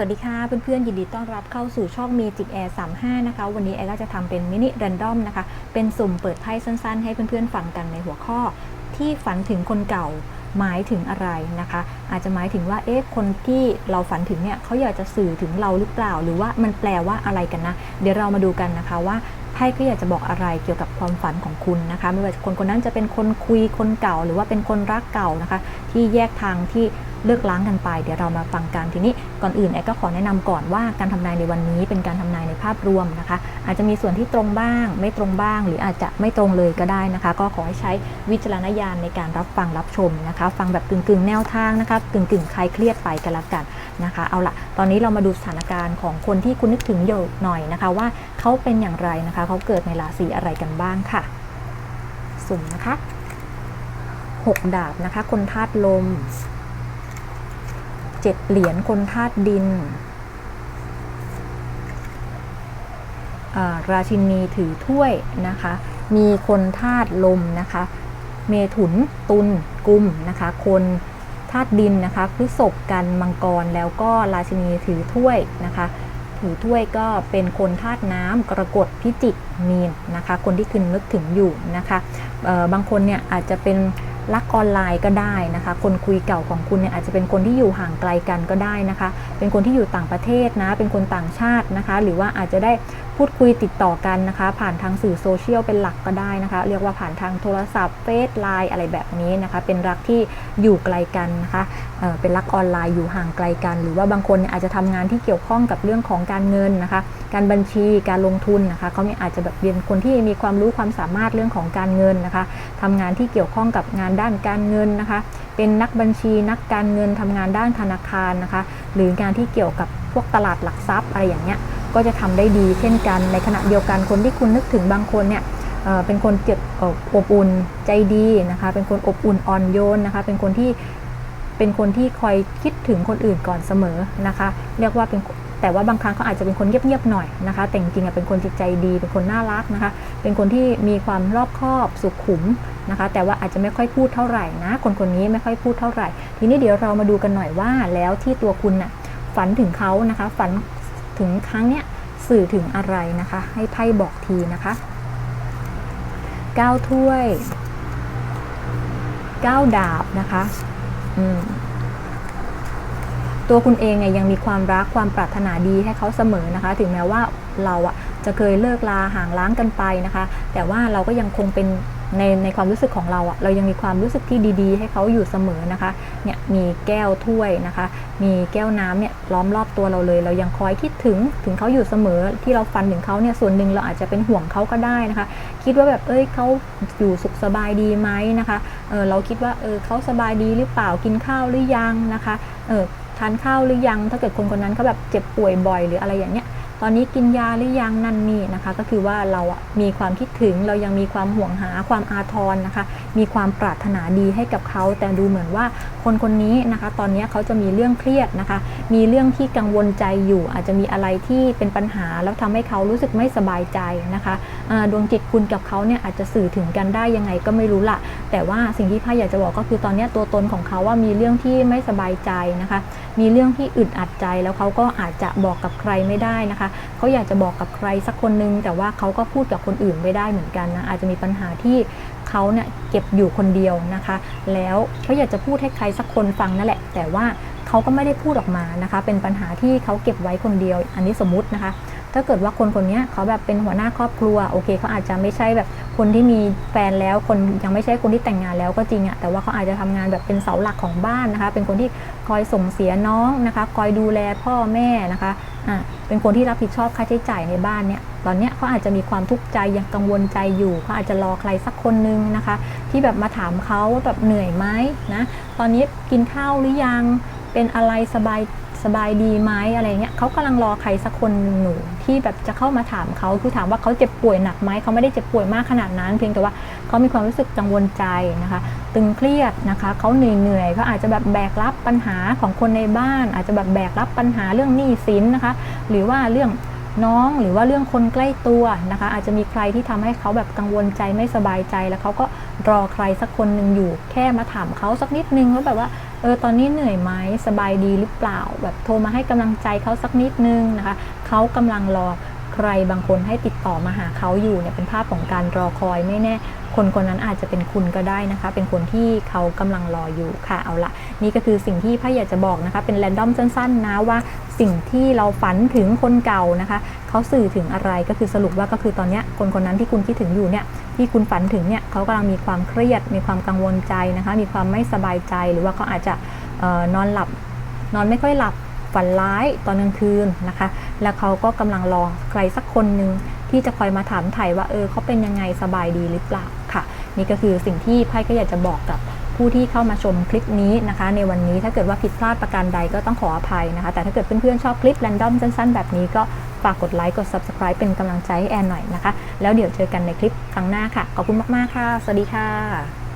สวัสดีค่ะเพื่อนๆ ยินดีต้อนรับเข้าสู่ช่อง Magic Air 35นะคะ วันนี้แอร์ก็จะทำเป็นมินิรันดอมนะคะ เป็นสุ่มเปิดไพ่สั้นๆ ให้เพื่อนๆ ฟังกันในหัวข้อ ที่ฝันถึงคนเก่าหมายถึงอะไรนะคะ อาจจะหมายถึงว่าเอ๊ะคนที่เราฝันถึงเนี่ยเขาอยากจะสื่อถึงเราหรือเปล่า หรือว่ามันแปลว่าอะไรกันนะ เดี๋ยวเรามาดูกันนะคะว่าไพ่ก็อยากจะบอกอะไรเกี่ยวกับความฝันของคุณนะคะไม่ว่าคนคนนั้นจะเป็นคนคุยคนเก่า หรือว่าเป็นคนรักเก่านะคะ ที่แยกทางที่ เลิกล้างกันไป เดี๋ยวเรามาฟังกันทีนี้ก่อนอื่นแอก็ขอแนะนำก่อนว่าการทำนายในวันนี้เป็นการทำนายในภาพรวมนะคะ อาจจะมีส่วนที่ตรงบ้าง ไม่ตรงบ้าง หรืออาจจะไม่ตรงเลยก็ได้นะคะ ก็ขอให้ใช้วิจารณญาณในการรับฟังรับชมนะคะ ฟังแบบกึ่งๆ แนวทางนะคะกึ่งๆคลายเครียดไปกันละกันนะคะ เอาละตอนนี้เรามาดูสถานการณ์ของคนที่คุณนึกถึงอยู่หน่อยนะคะ ว่าเขาเป็นอย่างไรนะคะ เขาเกิดในราศีอะไรกันบ้างค่ะ สุ่มนะคะหกดาบนะคะ คนธาตุลม เจ็ดเหรียญคนธาตุดิน ราชินีถือถ้วยนะคะ มีคนธาตุลมนะคะ เมถุนตุลกุมนะคะ คนธาตุดินนะคะพฤษภกันมังกรแล้วก็ราชินีถือถ้วยนะคะ ถือถ้วยก็เป็นคนธาตุน้ำกรกฎพิจิกมีนนะคะ คนที่คุณนึกถึงอยู่นะคะบางคนเนี่ยอาจจะเป็น รักออนไลน์ก็ได้นะคะ คนคุยเก่าของคุณเนี่ยอาจจะเป็นคนที่อยู่ห่างไกลกันก็ได้นะคะ เป็นคนที่อยู่ต่างประเทศนะ เป็นคนต่างชาตินะคะ หรือว่าอาจจะได้ พูดคุยติดต่อกันนะคะ ผ่านทางสื่อโซเชียลเป็นหลักก็ได้นะคะ เรียกว่าผ่านทางโทรศัพท์เฟซไลน์อะไรแบบนี้นะคะ เป็นรักที่อยู่ไกลกันนะคะเเป็นรักออนไลน์อยู่ห่างไกลกัน หรือว่าบางคนอาจจะทำงานที่เกี่ยวข้องกับเรื่องของการเงินนะคะ การบัญชีการลงทุนนะคะเขาเนี่ยอาจจะแบบเป็นคนที่มีความรู้ความสามารถเรื่องของการเงินนะคะทำงานที่เกี่ยวข้องกับงานด้านการเงินนะคะ เป็นนักบัญชีนักการเงินทำงานด้านธนาคารนะคะ หรืองานที่เกี่ยวกับพวกตลาดหลักทรัพย์อะไรอย่างเงี้ย ก็จะทำได้ดีเช่นกัน ในขณะเดียวกันคนที่คุณนึกถึงบางคนเนี่ยเเป็นคนเก็บอบอุ่นใจดีนะคะ เป็นคนอบอุ่นอ่อนโยนนะคะ เป็นคนที่เป็นคนที่คอยคิดถึงคนอื่นก่อนเสมอนะคะ เรียกว่าเป็นแต่ว่าบางครั้งเขาอาจจะเป็นคนเงียบๆหน่อยนะคะ แต่จริงๆเป็นคนจิตใจดี เป็นคนน่ารักนะคะ เป็นคนที่มีความรอบคอบสุขุมนะคะ แต่ว่าอาจจะไม่ค่อยพูดเท่าไหร่นะ คนคนนี้ไม่ค่อยพูดเท่าไหร่ ทีนี้เดี๋ยวเรามาดูกันหน่อยว่าแล้วที่ตัวคุณน่ะฝันถึงเขานะคะ ฝัน ถึงครั้งเนี้ยสื่อถึงอะไรนะคะ ให้ไพ่บอกทีนะคะเก้าถ้วยเก้าดาบนะคะอืมตัวคุณเองเนี่ยยังมีความรักความปรารถนาดีให้เขาเสมอนะคะ ถึงแม้ว่าเราอะจะเคยเลิกลาห่างล้างกันไปนะคะ แต่ว่าเราก็ยังคงเป็น ในในความรู้สึกของเราอะเรายังมีความรู้สึกที่ดีๆ ให้เขาอยู่เสมอนะคะเนี่ยมีแก้วถ้วยนะคะ มีแก้วน้ำเนี่ยล้อมรอบตัวเราเลย เรายังคอยคิดถึงถึงเขาอยู่เสมอที่เราฟันถึงเขาเนี่ยส่วนหนึ่งเราอาจจะเป็นห่วงเขาก็ได้นะคะ คิดว่าแบบเอ้ยเขาอยู่สุขสบายดีไหมนะคะเออเราคิดว่าเออเขาสบายดีหรือเปล่ากินข้าวหรือยังนะคะเออทานข้าวหรือยังถ้าเกิดคนคนนั้นเขาแบบเจ็บป่วยบ่อยหรืออะไรอย่างเงี้ย ตอนนี้กินยาหรือยังนั่นนี่นะคะ ก็คือว่าเราอะมีความคิดถึงเรายังมีความห่วงหาความอาทรนะคะ มีความปรารถนาดีให้กับเขา แต่ดูเหมือนว่าคนคนนี้นะคะ ตอนนี้เขาจะมีเรื่องเครียดนะคะ มีเรื่องที่กังวลใจอยู่ อาจจะมีอะไรที่เป็นปัญหาแล้วทำให้เขารู้สึกไม่สบายใจนะคะดวงจิตคุณกับเขาเนี่ยอาจจะสื่อถึงกันได้ยังไงก็ไม่รู้ละแต่ว่าสิ่งที่พ่าอยากจะบอกก็คือตอนนี้ตัวตนของเขาว่ามีเรื่องที่ไม่สบายใจนะคะ มีเรื่องที่อึดอัดใจแล้วเขาก็อาจจะบอกกับใครไม่ได้นะคะเขาอยากจะบอกกับใครสักคนนึง แต่ว่าเขาก็พูดกับคนอื่นไม่ได้เหมือนกันนะอาจจะมีปัญหาที่เขาเนี่ยเก็บอยู่คนเดียวนะคะ แล้วเขาอยากจะพูดให้ใครสักคนฟังนั่นแหละ แต่ว่าเขาก็ไม่ได้พูดออกมานะคะ เป็นปัญหาที่เขาเก็บไว้คนเดียว อันนี้สมมุตินะคะ ถ้าเกิดว่าคนคนนี้เขาแบบเป็นหัวหน้าครอบครัวโอเคเขาอาจจะไม่ใช่แบบคนที่มีแฟนแล้วคนยังไม่ใช่คนที่แต่งงานแล้วก็จริงอะแต่ว่าเขาอาจจะทำงานแบบเป็นเสาหลักของบ้านนะคะ เป็นคนที่ คอยส่งเสียน้องนะคะ คอยดูแลพ่อแม่นะคะะเป็นคนที่รับผิดชอบค่าใช้จ่ายในบ้านเนี่ย ตอนเนี้ยเขาอาจจะมีความทุกข์ใจยังกังวลใจอยู่เขาอาจจะรอใครสักคนนึงนะคะ ที่แบบมาถามเขาว่าแบบเหนื่อยไหมนะ ตอนนี้กินข้าวหรือยังเป็นอะไรสบายสบายดีไหมอะไรเงี้ยเขากำลังรอใครสักคนหนูที่แบบจะเข้ามาถามเขาคือถามว่าเขาเจ็บป่วยหนักไหมเขาไม่ได้เจ็บป่วยมากขนาดนั้น เพียงแต่ว่าเขามีความรู้สึกกังวลใจนะคะ ตึงเครียดนะคะเขาเหนื่อยเหนื่อยเขาอาจจะแบบแบกรับปัญหาของคนในบ้าน อาจจะแบบแบกรับปัญหาเรื่องหนี้สินนะคะ หรือว่าเรื่องน้องหรือว่าเรื่องคนใกล้ตัวนะคะ อาจจะมีใครที่ทำให้เขาแบบกังวลใจไม่สบายใจ แล้วเขาก็รอใครสักคนหนึ่งอยู่ แค่มาถามเขาสักนิดนึงว่าแบบว่าเออตอนนี้เหนื่อยไหมสบายดีหรือเปล่า แบบโทรมาให้กำลังใจเขาสักนิดนึงนะคะเขากำลังรอใครบางคนให้ติดต่อมาหาเขาอยู่เนี่ยเป็นภาพของการรอคอยไม่แน่ คนคนนั้นอาจจะเป็นคุณก็ได้นะคะ เป็นคนที่เขากำลังรออยู่ค่ะเอาละนี่ก็คือสิ่งที่พ่ออยากจะบอกนะคะ เป็นแรนดอมสั้นๆนะว่าสิ่งที่เราฝันถึงคนเก่านะคะเขาสื่อถึงอะไรก็คือสรุปว่าก็คือตอนนี้คนคนนั้นที่คุณคิดถึงอยู่เนี่ยที่คุณฝันถึงเนี่ยเขากำลังมีความเครียด มีความกังวลใจนะคะ มีความไม่สบายใจหรือว่าเขาอาจจะออนอนหลับ นอนไม่ค่อยหลับฝันร้ายตอนกลางคืนนะคะ แล้วเขาก็กำลังรอใครสักคนหนึ่งที่จะคอยมาถามไถ่ว่าเออเขาเป็นยังไงสบายดีหรือเปล่า นี่ก็คือสิ่งที่ไพ่ก็อยากจะบอกกับผู้ที่เข้ามาชมคลิปนี้นะคะ ในวันนี้ถ้าเกิดว่าผิดพลาดประการใดก็ต้องขออภัยนะคะ แต่ถ้าเกิดเพื่อนๆชอบคลิปแรนดอมสั้นๆ แบบนี้ก็ฝากกดไลค์กด subscribe เป็นกำลังใจให้แอนหน่อยนะคะ แล้วเดี๋ยวเจอกันในคลิปครั้งหน้าค่ะ ขอบคุณมากๆค่ะ สวัสดีค่ะ